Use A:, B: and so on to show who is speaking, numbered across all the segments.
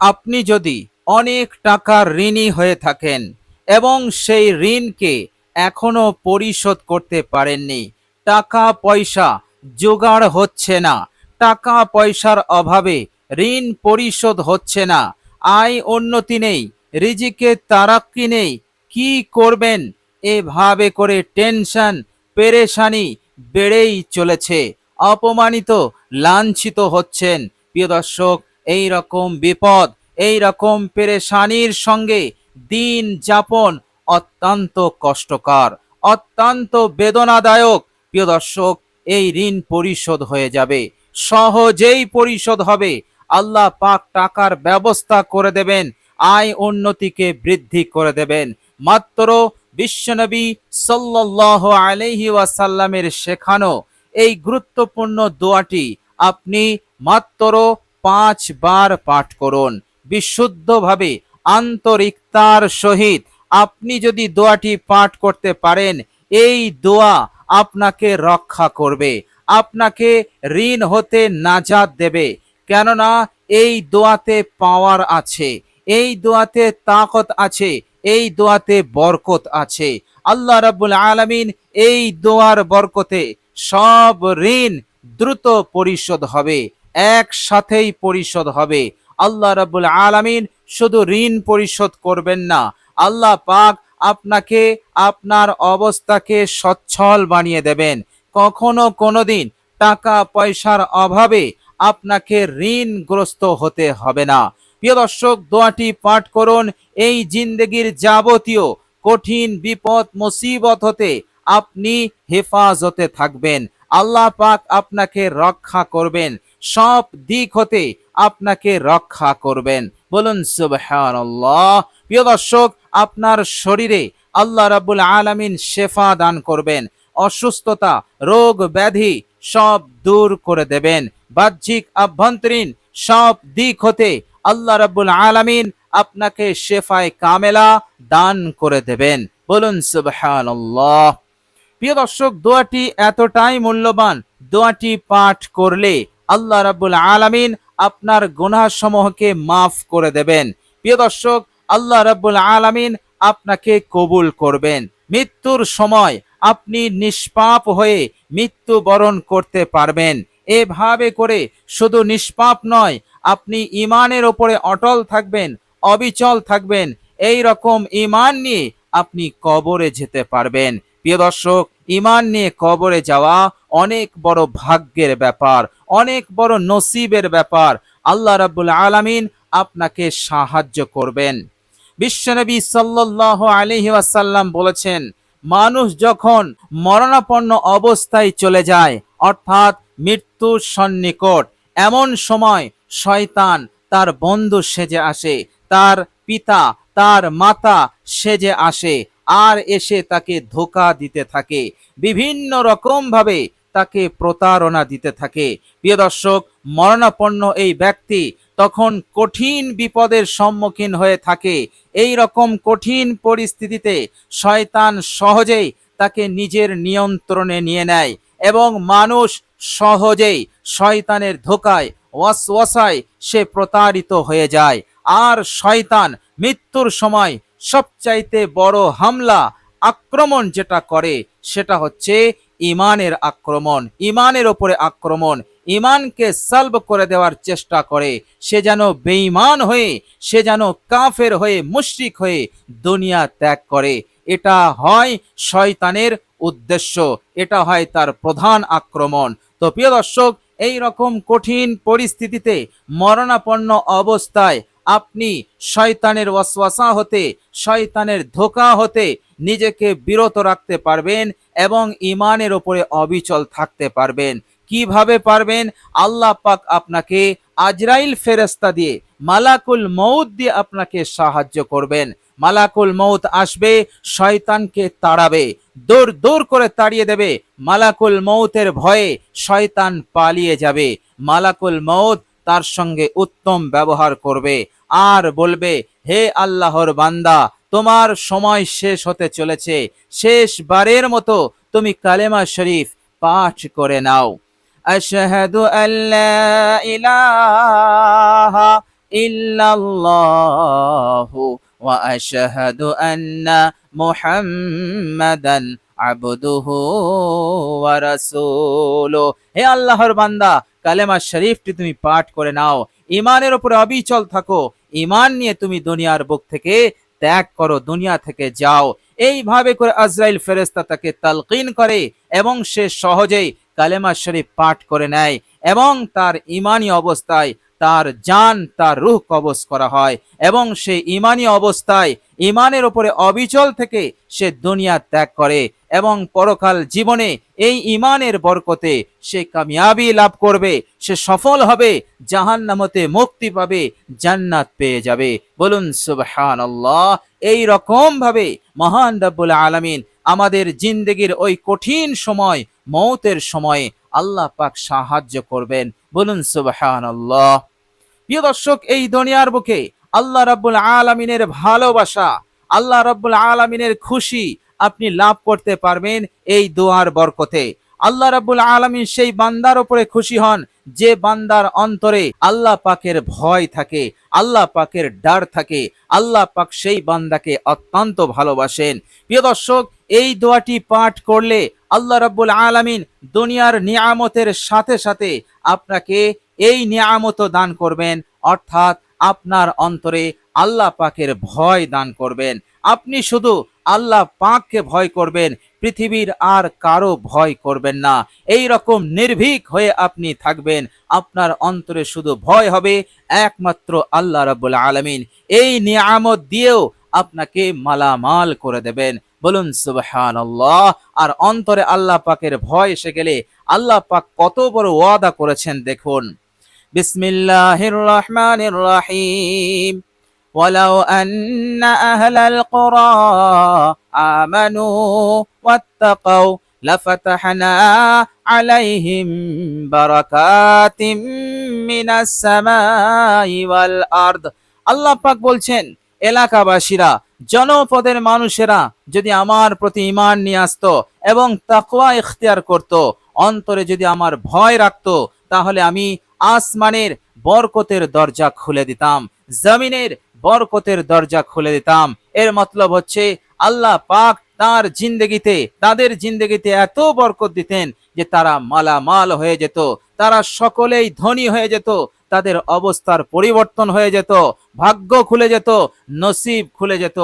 A: আপনি যদি অনেক টাকার ঋণী হয়ে থাকেন এবং সেই ঋণকে এখনও পরিশোধ করতে পারেননি টাকা পয়সা জোগাড় হচ্ছে না টাকা পয়সার অভাবে ঋণ পরিশোধ হচ্ছে না, আয় উন্নতি নেই, রিজিকে তারাক্কি নেই, কি করবেন? এভাবে করে টেনশন, পেরেশানি বেড়েই চলেছে, অপমানিত, লাঞ্ছিত হচ্ছেন। প্রিয় দর্শক এই রকম বিপদ এই রকম পেরেশানির সঙ্গে দিন যাপন অত্যন্ত কষ্টকর, অত্যন্ত বেদনাদায়ক। প্রিয় দর্শক, এই ঋণ পরিশোধ হয়ে যাবে। সহজেই পরিশোধ হবে। আল্লাহ পাক টাকার ব্যবস্থা করে দেবেন, আয় উন্নতিকে বৃদ্ধি করে দেবেন। মাত্র বিশ্বনবী সাল্লাহ আলহি ওয়াসাল্লামের শেখানো এই গুরুত্বপূর্ণ দোয়াটি আপনি মাত্র পাঁচ বার পাঠ করুন। বিশুদ্ধভাবে আন্তরিকতার সহিত আপনি যদি দোয়াটি পাঠ করতে পারেন, এই দোয়া আপনাকে রক্ষা করবে, আপনাকে ঋণ হতে নাজাদ দেবে। কেননা এই দোয়াতে পাওয়ার আছে, এই দোয়াতে তাকত আছে, এই দোয়াতে বরকত আছে। আল্লাহ রাব্বুল আলামিন এই দোয়ার বরকতে সব ঋণ দ্রুত পরিশোধ হবে। একসাথেই পরিশোধ হবে। আল্লাহ রাব্বুল আলামিন শুধু ঋণ পরিশোধ করবেন না। আল্লাহ পাক আপনাকে আপনার অবস্থাকে সচ্ছল বানিয়ে দেবেন। কখনো কোনোদিন টাকা পয়সার অভাবে আপনাকে ঋণগ্রস্ত হতে হবে না। প্রিয় দর্শক, দোয়াটি পাঠ করুন। এই জিন্দগির যাবতীয় কঠিন বিপদ, মুসিবত হতে আপনি হেফাজতে থাকবেন। আল্লাহ পাক আপনাকে রক্ষা করবেন। সব দিক হতে আপনাকে রক্ষা করবেন। বলুন, সুবহানাল্লাহ। প্রিয় দর্শক, আপনার শরীরে আল্লাহ রাব্বুল আলামিন শেফা দান করবেন। অসুস্থতা, রোগ ব্যাধি সব দূর করে দেবেন। বাহ্যিক, আভ্যন্তরীণ সব দিক হতে আল্লাহ রাব্বুল আলামিন আপনাকে শেফায় কামেলা দান করে দেবেন। বলুন, সুবহানাল্লাহ। প্রিয় দর্শক, দোয়াটি এতটাই মূল্যবান, দোয়াটি পাঠ করলে আল্লাহ রাব্বুল আলামিন আপনার গুনাহ সমূহকে মাফ করে দেবেন। প্রিয় দর্শক, আল্লাহ রাব্বুল আলামিন আপনাকে কবুল করবেন। মৃত্যুর সময় আপনি নিষ্পাপ হয়ে মৃত্যু বরণ করতে পারবেন। এভাবে করে শুধু নিষ্পাপ নয়, আপনি ইমানের ওপরে অটল থাকবেন, অবিচল থাকবেন। এই রকম ইমান নিয়ে আপনি কবরে যেতে পারবেন। প্রিয় দর্শক ইমান নিয়ে কবরে যাওয়া অনেক বড় ভাগ্যের ব্যাপার, অনেক বড় নসিবের ব্যাপার। আল্লাহ রাব্বুল আলামিন আপনাকে সাহায্য করবেন। বিশ্বনবী সাল্লাহ আলহি ওয়াসাল্লাম বলেছেন, মানুষ যখন মরণাপন্ন অবস্থায় চলে যায়, অর্থাৎ মৃত্যুর সন্নিকট, এমন সময় শয়তান তার বন্ধু সেজে আসে, তার পিতা, তার মাতা সেজে আসে আর এসে তাকে ধোকা দিতে থাকে। বিভিন্ন রকম ভাবে তাকে প্রতারণা দিতে থাকে। প্রিয় দর্শক, মরণাপন্ন এই ব্যক্তি তখন কঠিন বিপদের সম্মুখীন হয়ে থাকে। এই রকম কঠিন পরিস্থিতিতে শয়তান সহজেই তাকে নিজের নিয়ন্ত্রণে নিয়ে নেয় এবং মানুষ সহজেই শয়তানের ধোকায়, ওয়াসওয়াসায় সে প্রতারিত হয়ে যায়। আর শয়তান মৃত্যুর সময় সবচাইতে বড় হামলা, আক্রমণ যেটা করে, সেটা হচ্ছে ইমানের আক্রমণ। ইমানের ওপরে আক্রমণ। ইমানকে সালব করে দেওয়ার চেষ্টা করে। সে যেন বেঈমান হয়ে, সে যেন কাফের হয়ে, মুশরিক হয়ে দুনিয়া ত্যাগ করে। এটা হয় শয়তানের উদ্দেশ্য। এটা হয় তার প্রধান আক্রমণ। তো প্রিয় দর্শক এই রকম কঠিন পরিস্থিতিতে মরণাপন্ন অবস্থায় আপনি শয়তানের ওয়াসওয়াসা হতে, শয়তানের ধোকা হতে নিজেকে বিরত রাখতে পারবেন এবং ইমানের ওপরে অবিচল থাকতে পারবেন। কীভাবে পারবেন? আল্লাহ পাক আপনাকে আজরাইল ফেরেস্তা দিয়ে, মালাকুল মৌত দিয়ে আপনাকে সাহায্য করবেন। মালাকুল মৌত আসবে, শয়তানকে তাড়াবে দূর দূর করে তাড়িয়ে দেবে। মালাকুল মৌতের ভয়ে শয়তান পালিয়ে যাবে। মালাকুল মৌত তার সঙ্গে উত্তম ব্যবহার করবে। আর বলবে, হে আল্লাহর বান্দা, তোমার সময় শেষ হতে চলেছে। শেষবারের মতো তুমি কালেমা শরীফ পাঠ করে নাও। আশহাদু আল্লা ইলাহা ওয়া আশহাদু আন্না মুহাম্মাদান আবদুহু ওয়া রাসূলুহু হে আল্লাহর বান্দা, কালেমা শরীফটি তুমি পাঠ করে নাও। ইমানের উপরে অবিচল থাকো। ইমান নিয়ে তুমি দুনিয়ার বুক থেকে ত্যাগ করো, দুনিয়া থেকে যাও। এইভাবে করে আজরাইল ফেরেস্তা তাকে তালকিন করে এবং সে সহজেই কালেমা শরীফ পাঠ করে নেয় এবং তার ইমানি অবস্থায় তার জান, তার রুহ কবজ করা হয় এবং সে ইমানি অবস্থায় ইমানের ওপরে অবিচল থেকে সে দুনিয়া ত্যাগ করে। এবং পরকাল জীবনে এই ইমানের বরকতে সে কামিয়াবি লাভ করবে, সে সফল হবে জাহান নামতে মুক্তি পাবে, জান্নাত পেয়ে যাবে। বলুন সুবহান এই রকম ভাবে মহান রব্বুল আলামিন আমাদের জিন্দগির ওই কঠিন সময়, মৌতের সময়ে আল্লাহ পাক সাহায্য করবেন। বলুন সুবহান প্রিয় দর্শক, এই দুনিয়ার বুকে আল্লাহ রাব্বুল আলামিনের ভালোবাসা, আল্লাহ রাব্বুল আলামিনের খুশি আপনি লাভ করতে পারবেন এই দোয়ার বরকতে। আল্লাহ রাব্বুল আলামিন সেই বান্দার ওপরে খুশি হন, যে বান্দার অন্তরে আল্লাহ পাকের ভয় থাকে, আল্লাহ পাকের ডার থাকে, আল্লাহ পাক সেই বান্দাকে অত্যন্ত ভালোবাসেন। প্রিয় দর্শক, এই দোয়াটি পাঠ করলে আল্লাহ রাব্বুল আলামিন দুনিয়ার নিয়ামতের সাথে সাথে আপনাকে এই নিয়ামত দান করবেন, অর্থাৎ আপনার অন্তরে আল্লাহ পাকের ভয় দান করবেন। আপনি শুধু আল্লাহ পাককে ভয় করবেন, পৃথিবীর আর কারও ভয় করবেন না। এই রকম নির্ভীক হয়ে আপনি থাকবেন, আপনার অন্তরে শুধু ভয় হবে, একমাত্র আল্লাহ রাব্বুল আলামিন। এই নিয়ামত দিয়েও আপনাকে মালামাল করে দেবেন। বলুন সুবহান আর অন্তরে আল্লাহ পাকের ভয় এসে গেলে আল্লাহ পাক কত বড় ওয়াদা করেছেন, দেখুন। বিসমিল্লাহির রহমানির রহিম। ولو أن أهل القرى آمنوا واتقوا لفتحنا عليهم بركات من السماء والأرض আল্লাহ পাক বলছেন এলাকাবাসীরা জনপদের মানুষেরা যদি আমার প্রতি ইমান নিয়ে আসতো এবং তাকওয়া ইখতিয়ার করত অন্তরে যদি আমার ভয় রাখতো তাহলে আমি আসমানের বরকতের দরজা খুলে দিতাম জমিনের বরকতের দরজা খুলে দিতাম। এর মতলব হচ্ছে, আল্লাহ পাক তার জিন্দগিতে, তাদের জিন্দগিতে এত বরকত দিতেন যে তারা মালামাল হয়ে যেত, তারা সকলেই ধনী হয়ে যেত, তাদের অবস্থার পরিবর্তন হয়ে যেত, ভাগ্য খুলে যেত, নসিব খুলে যেত।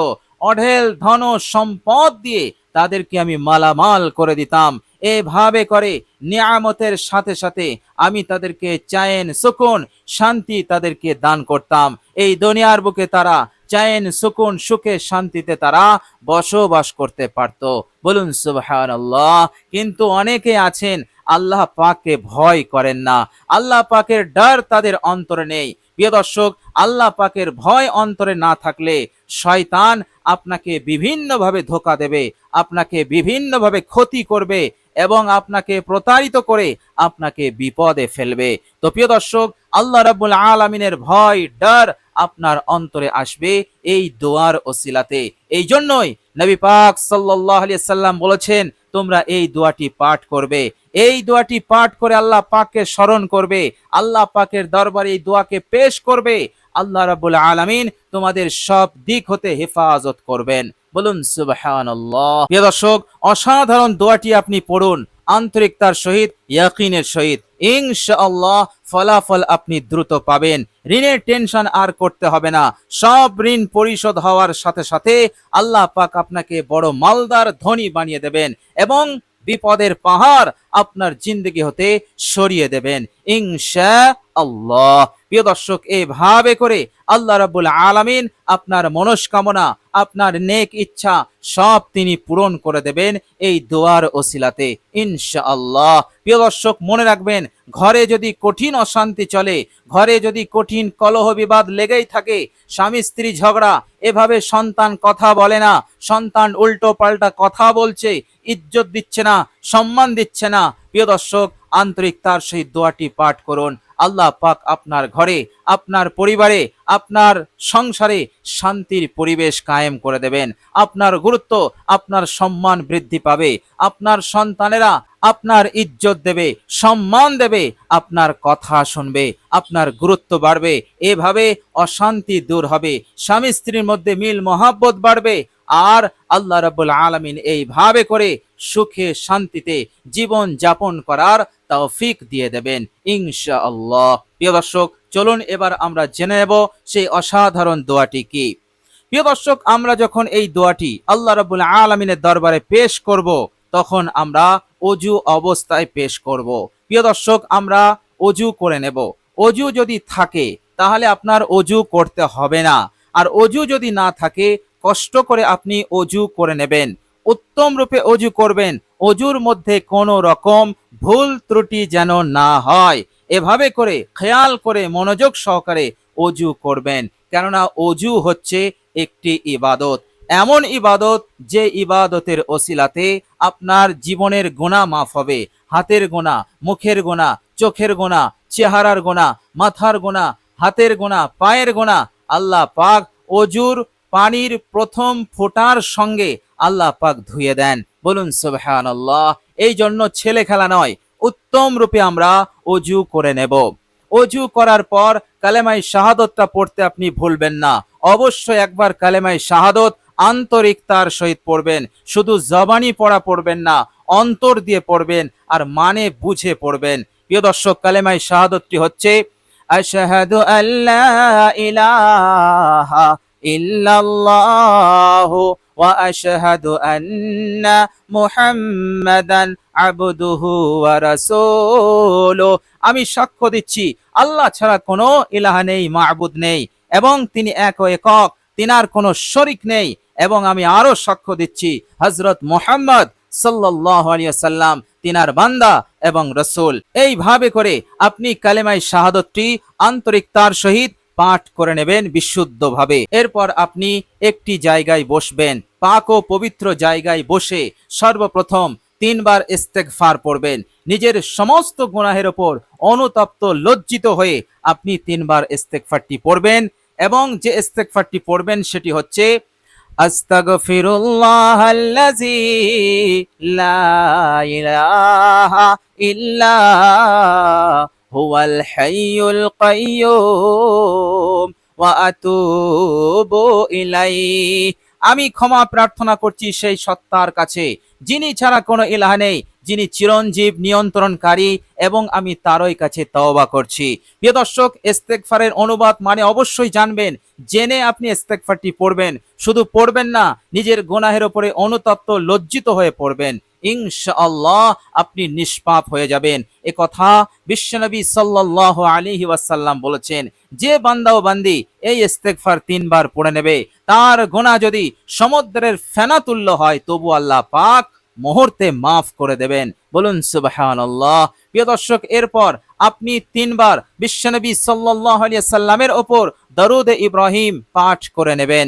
A: অঢেল ধন সম্পদ দিয়ে তাদেরকে আমি মালামাল করে দিতাম। এভাবে করে নিয়ামতের সাথে সাথে আমি তাদেরকে চায়েন সুকুন, শান্তি তাদেরকে দান করতাম। এই দুনিয়ার বুকে তারা চায়েন সুকুন, সুখে শান্তিতে তারা বসবাস করতে পারত। বলুন, সুবহানাল্লাহ। কিন্তু অনেকে আছেন, আল্লাহ পাককে ভয় করেন না। আল্লাহ পাকের ডর তাদের অন্তরে নেই। প্রিয় দর্শক, আল্লাহ পাকের ভয় অন্তরে না থাকলে শয়তান আপনাকে বিভিন্নভাবে ধোকা দেবে, আপনাকে বিভিন্নভাবে ক্ষতি করবে এবং আপনাকে প্রতারিত করে আপনাকে বিপদে ফেলবে। তো প্রিয় দর্শক, আল্লাহ রাব্বুল আলামিনের ভয়, ডর আপনার অন্তরে আসবে এই দোয়ার ওসিলাতে। এই জন্যই নবী পাক আলাইহি সাল্লাম বলেছেন, তোমরা এই দোয়াটি পাঠ করবে। এই দোয়াটি পাঠ করে আল্লাহ পাককে স্মরণ করবে, আল্লাহ পাকের দরবারে এই দোয়াকে পেশ করবে। আল্লাহ রাব্বুল আলামিন তোমাদের সব দিক হতে হেফাজত করবেন। বলুন, সুবহানাল্লাহ। প্রিয় দর্শক, অসাধারণ দোয়াটি আপনি পড়ুন আন্তরিকতার সহিত, ইয়াকিনের সহিত। ইনশাআল্লাহ ফলাফল আপনি দ্রুত পাবেন। ঋণের টেনশন আর করতে হবে না। সব ঋণ পরিশোধ হওয়ার সাথে সাথে আল্লাহ পাক আপনাকে বড় মালদার ধনী বানিয়ে দেবেন এবং বিপদের পাহাড় আপনার জিন্দগি হতে সরিয়ে দেবেন। ইনশা আল্লাহ। প্রিয় দর্শক, এভাবে করে আল্লাহ রাব্বুল আলামিন আপনার মনস্কামনা, আপনার নেক ইচ্ছা সব তিনি পূরণ করে দেবেন এই দোয়ার ওসিলাতে, ইনশাআল্লাহ। প্রিয় দর্শক, মনে রাখবেন, ঘরে যদি কঠিন অশান্তি চলে, ঘরে যদি কঠিন কলহ বিবাদ লেগেই থাকে, স্বামী স্ত্রী ঝগড়া, এভাবে সন্তান কথা বলে না, সন্তান উল্টো পাল্টা কথা বলছে, ইজ্জত দিচ্ছে না, সম্মান দিচ্ছে না, প্রিয় দর্শক, আন্তরিকতার সেই দোয়াটি পাঠ করুন। আল্লাহ পাক আপনার ঘরে, আপনার পরিবারে, আপনার সংসারে শান্তির পরিবেশ কায়েম করে দেবেন। আপনার গুরুত্ব, আপনার সম্মান বৃদ্ধি পাবে। আপনার সন্তানেরা আপনার ইজ্জত দেবে, সম্মান দেবে, আপনার কথা শুনবে, আপনার গুরুত্ব বাড়বে। এভাবে অশান্তি দূর হবে স্বামী স্ত্রীর মধ্যে মিল মহাব্বত বাড়বে। আর আল্লাহ রাব্বুল আলামিন এইভাবে করে সুখে শান্তিতে জীবন যাপন করার তৌফিক দিয়ে দেবেন, ইনশাআল্লাহ। প্রিয় দর্শক, চলুন এবার আমরা জেনে নেব সেই অসাধারণ দোয়াটি কি। প্রিয় দর্শক, আমরা যখন এই দোয়াটি আল্লাহ রাব্বুল আলামিনের দরবারে পেশ করব, তখন আমরা অজু অবস্থায় পেশ করব। প্রিয় দর্শক, আমরা অজু করে নেব। অজু যদি থাকে, তাহলে আপনার অজু করতে হবে না। আর অজু যদি না থাকে, কষ্ট করে আপনি অজু করে নেবেন। উত্তম রূপে অজু করবেন। অজুর মধ্যে কোনো রকম ভুল ত্রুটি যেন না হয়। এভাবে করে খেয়াল করে মনোযোগ সহকারে অজু করবেন। কেননা অজু হচ্ছে একটি ইবাদত। এমন ইবাদত যে ইবাদতের ওসিলাতে আপনার জীবনের গোনা মাফ হবে। হাতের গোনা মুখের গোনা চোখের গোনা চেহারার গোনা মাথার গোনা হাতের গোনা পায়ের গোনা আল্লাহ পাক অজুর পানির প্রথম ফোঁটার সঙ্গে আল্লাহ পাক ধুয়ে দেন। বলুন সুবহান আল্লাহ এই জন্য ছেলে খেলা নয়, উত্তম রূপে আমরা অজু করে নেব। অজু করার পর কালেমাই শাহাদতটা পড়তে আপনি ভুলবেন না। অবশ্যই একবার কালেমাই শাহাদত আন্তরিকতার সহিত পড়বেন। শুধু জবানি পড়া পড়বেন না, অন্তর দিয়ে পড়বেন আর মানে বুঝে পড়বেন। প্রিয় দর্শক, কালেমাই শাহাদতটি হচ্ছে, আশহাদু আল্লা ইলাহা ইল্লাল্লাহু আন্না মুহাম্মাদান আবদুহু ওয়া রাসূলুহু আমি সাক্ষ্য দিচ্ছি, আল্লাহ ছাড়া কোনো ইলাহা নেই, মাবুদ নেই, এবং তিনি এক ও একক, তিনার কোনো শরিক নেই, এবং আমি আরও সাক্ষ্য দিচ্ছি হজরত মোহাম্মদ সাল্লাহ সাল্লাম তিনার বান্দা এবং রসুল। এইভাবে করে আপনি কালেমাই শাহাদতটি আন্তরিকতার সহিত পাঠ করে নেবেন বিশুদ্ধভাবে। এরপর আপনি একটি জায়গায় বসবেন। পাক ও পবিত্র জায়গায় বসে সর্বপ্রথম তিনবার ইস্তেগফার পড়বেন। নিজের সমস্ত গুনাহের ওপর অনুতপ্ত, লজ্জিত হয়ে আপনি তিনবার ইস্তেগফারটি পড়বেন এবং যে ইস্তেগফারটি পড়বেন সেটি হচ্ছে আস্তাগফিরুল্লাহ আল্লাযী লা ইলাহা ইল্লা হুয়াল হাইয়ুল কাইয়্যুম ওয়া আতুবু ইলাইহি। আমি ক্ষমা প্রার্থনা করছি সেই সত্তার কাছে, যিনি ছাড়া কোনো ইলাহ নেই, যিনি চিরঞ্জীব, নিয়ন্ত্রণকারী এবং আমি তারই কাছে তওবা করছি। প্রিয় দর্শক, ইস্তেগফারের অনুবাদ মানে অবশ্যই জানবেন, জেনে আপনি ইস্তেগফারটি পড়বেন। শুধু পড়বেন না, নিজের গুনাহের ওপরে অনুতপ্ত, লজ্জিত হয়ে পড়বেন। ইনশাআল্লাহ আপনি নিষ্পাপ হয়ে যাবেন। এ কথা বিশ্বনবী সাল্লাহ আলিহি ওয়াসাল্লাম বলেছেন, যে বান্দা ও বান্দি এই ইস্তেগফার তিনবার পড়ে নেবে, তার গোনা যদি সমুদ্রের ফেনাতুল্য হয়, তবু আল্লাহ পাক মুহূর্তে মাফ করে দেবেন। বলুন, সুবহানাল্লাহ। প্রিয় দর্শক, এরপর আপনি তিনবার বিশ্বনবী সাল্লাহ আলিয়া সাল্লামের ওপর দরুদ ইব্রাহিম পাঠ করে নেবেন।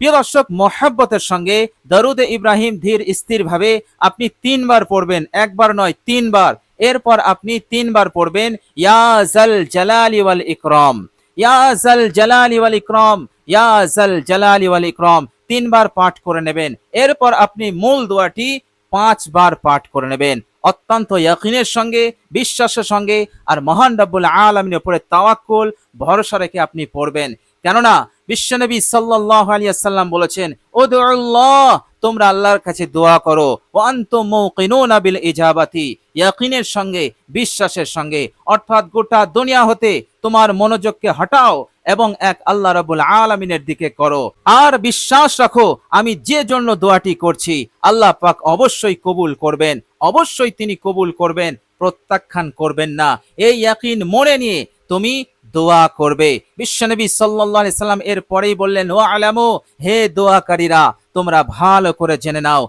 A: প্রিয় দর্শক, মহাব্বতের সঙ্গে দরুদে ইব্রাহিম ধীর স্থির ভাবে আপনি তিনবার পড়বেন, একবার নয়, তিনবার। এরপর আপনি তিনবার পড়বেন, ইয়া জাল জালালি ওয়াল ইকরাম, ইয়া জাল জালালি ওয়াল ইকরাম, ইয়া জাল জালালি ওয়াল ইকরাম, তিনবার পাঠ করে নেবেন। এরপর আপনি মূল দোয়াটি পাঁচবার পাঠ করে নেবেন। অত্যন্ত ইয়াকিনের সঙ্গে, বিশ্বাসের সঙ্গে আর মহান রাব্বুল আলামিনের উপরে তাওয়াক্কুল, ভরসা রেখে আপনি পড়বেন। কেননা বিশ্বনবী সাল্লাল্লাহু আলাইহি সাল্লাম বলেছেন, উদউল্লাহ, তোমরা আল্লাহর কাছে দোয়া করো। ও আনতুম মুকিনুনা বিল ইজাবাতি। ইয়াকিনের সঙ্গে, বিশ্বাসের সঙ্গে, অর্থাৎ গোটা দুনিয়া হতে তোমার মনোযোগকে হটাও এবং এক আল্লাহ রাবুল আলমিনের দিকে করো। আর বিশ্বাস রাখো, আমি যে জন্য দোয়াটি করছি, আল্লাহ পাক অবশ্যই কবুল করবেন। অবশ্যই তিনি কবুল করবেন, প্রত্যাখ্যান করবেন না। এই ইয়াকিন মনে নিয়ে তুমি দোয়া করবে। বিশ্বনবী সাল্লি সাল্লাম এর পরেই বললেন ও আলামু হে দোয়াকারীরা, তোমরা ভালো করে জেনে নাও।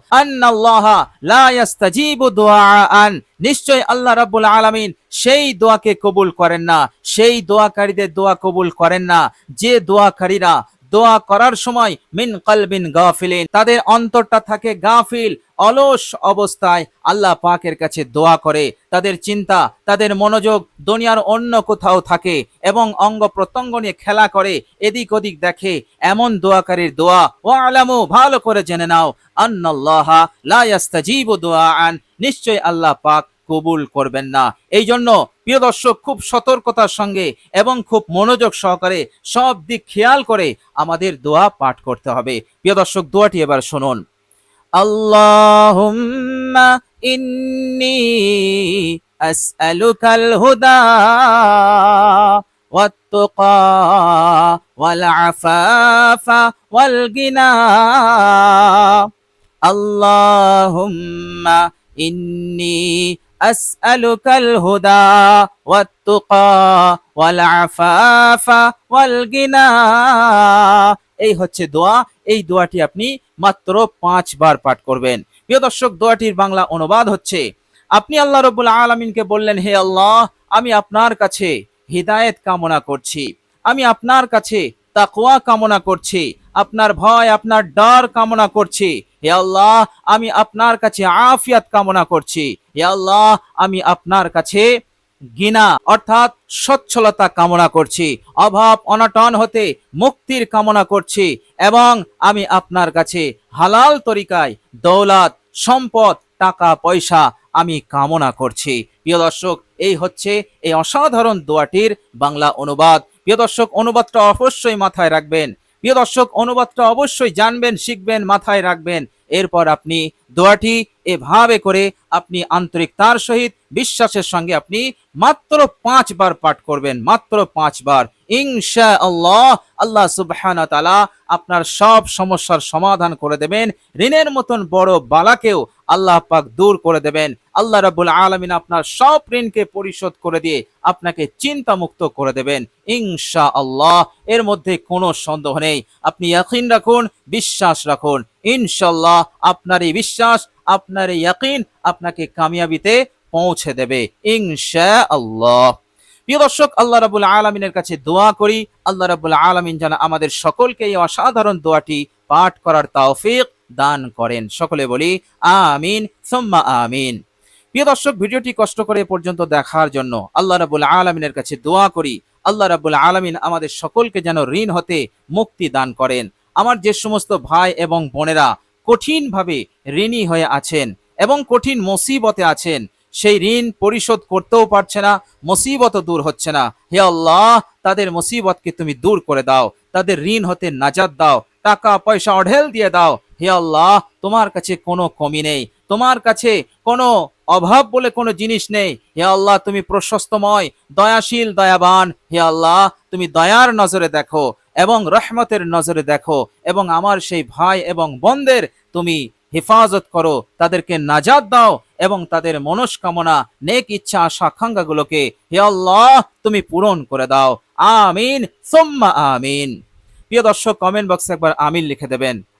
A: আন নিশ্চয় আল্লাহ রাবুল আলামিন সেই দোয়াকে কবুল করেন না। সেই দোয়াকারীদের দোয়া কবুল করেন না। যে দোয়াকারীরা দোয়া করার সময় মিন কলবিন গাফিলিন, তাদের অন্তরটা থাকে গাফিল, অলস অবস্থায় আল্লাহ পাকের কাছে দোয়া করে। তাদের চিন্তা, তাদের মনোযোগ দুনিয়ার অন্য কোথাও থাকে এবং অঙ্গ প্রত্যঙ্গ নিয়ে খেলা করে, এদিক ওদিক দেখে। এমন দোয়াকারীর দোয়া ও আলামু ভালো করে জেনে নাও। আন্নাল্লাহ লা ইয়াস্তাজিবু দুআআন নিশ্চয় আল্লাহ পাক কবুল করবেন না। এই জন্য প্রিয় দর্শক খুব সতর্কতার সঙ্গে এবং খুব মনোযোগ সহকারে সব দিক খেয়াল করে আমাদের দোয়া পাঠ করতে হবে প্রিয় দর্শক দোয়াটি এবার শুনুন আল্লাহুম্মা ইন্নি আসআলুকাল হুদা والتقى والعفاف والغنى اللهم إني أسألك الهدى والتقى والعفاف والغنى এই হচ্ছে দোয়া এই দোয়াটি আপনি মাত্র পাঁচবার পাঠ করবেন প্রিয় দর্শক দোয়াটির বাংলা অনুবাদ হচ্ছে আপনি আল্লাহ রবুল আলমিনকে বললেন হে আল্লাহ আমি আপনার কাছে হিদায়েত কামনা করছি আমি আপনার কাছে তাকওয়া কামনা করছি আপনার ভয় আপনার ডর কামনা করছি হে আল্লাহ, আমি আপনার কাছে আফিয়াত কামনা করছি। হে আল্লাহ, আমি আপনার কাছে গিনা অর্থাৎ সচ্ছলতা কামনা করছি। অভাব, অনটন হতে মুক্তির কামনা করছি এবং আমি আপনার কাছে হালাল তরিকায় দৌলত, সম্পদ, টাকা, পয়সা আমি কামনা করছি। প্রিয় দর্শক, এই হচ্ছে এই অসাধারণ দোয়াটির বাংলা অনুবাদ। প্রিয় দর্শক, অনুবাদটা অবশ্যই মাথায় রাখবেন। প্রিয় দর্শক, অনুবাদটা অবশ্যই জানবেন, শিখবেন, মাথায় রাখবেন। এরপর আপনি দোয়াটি এভাবে করে আপনি আন্তরিকতার সহিত বিশ্বাসের সঙ্গে আপনি মাত্র পাঁচবার পাঠ করবেন, মাত্র পাঁচবার। ইনশা আল্লাহ আল্লাহ সুবহান আপনার সব সমস্যার সমাধান করে দেবেন। ঋণের মতন বড় বালাকেও আল্লাহ পাক দূর করে দেবেন। আল্লাহ রাবুল আলমিন আপনার সব ঋণকে পরিশোধ করে দিয়ে আপনাকে চিন্তা মুক্ত করে দেবেন। ইনশা আল্লাহ এর মধ্যে কোনো সন্দেহ নেই। আপনি ইয়াকিন রাখুন, বিশ্বাস রাখুন। ইনশাল্লাহ আপনার এই বিশ্বাস, আপনার এই ইয়াকিন আপনাকে কামিয়াবিতে পৌঁছে দেবে। ইনশা আল্লাহ প্রিয় দর্শক, আল্লাহ রাবুল আলমিনের কাছে দোয়া করি। আল্লাহ রাবুল আলমিন যেন আমাদের সকলকে এই অসাধারণ দোয়াটি পাঠ করার তৌফিক দান করেন। সকলে বলি, আমিন, সোম্মা আমিন। প্রিয় দর্শক, ভিডিওটি কষ্ট করে পর্যন্ত দেখার জন্য আল্লাহ রাবুল আলমিনের কাছে দোয়া করি। আল্লাহ রাবুল আলমিন আমাদের সকলকে যেন ঋণ হতে মুক্তি দান করেন। আমার যে সমস্ত ভাই এবং বোনেরা কঠিনভাবে ঋণী হয়ে আছেন এবং কঠিন মুসিবতে আছেন, সেই ঋণ পরিশোধ করতেও পারছে না, মুসিবত দূর হচ্ছে না। হে আল্লাহ, তাদের মুসিবতকে তুমি দূর করে দাও, তাদের ঋণ হতে নাজাদ দাও টাকা পয়সা অঢেল দিয়ে দাও হে আল্লাহ, তোমার কাছে কোনো কমি নেই। তোমার কাছে কোনো অভাব বলে কোনো জিনিস নেই। হে আল্লাহ, তুমি প্রশস্তময়, দয়াশীল, দয়াবান। হে আল্লাহ, তুমি দয়ার নজরে দেখো এবং রহমতের নজরে দেখো এবং আমার সেই ভাই এবং বোনদের তুমি হেফাজত করো। তাদেরকে নাজাদ দাও এবং তাদের মনস্কামনা, নেক ইচ্ছা আকাঙ্ক্ষাগুলোকে হে আল্লাহ, তুমি পূরণ করে দাও। আমিন, সোম্মা আমিন। প্রিয় দর্শক কমেন্ট বক্সে একবার আমিন লিখে দেবেন।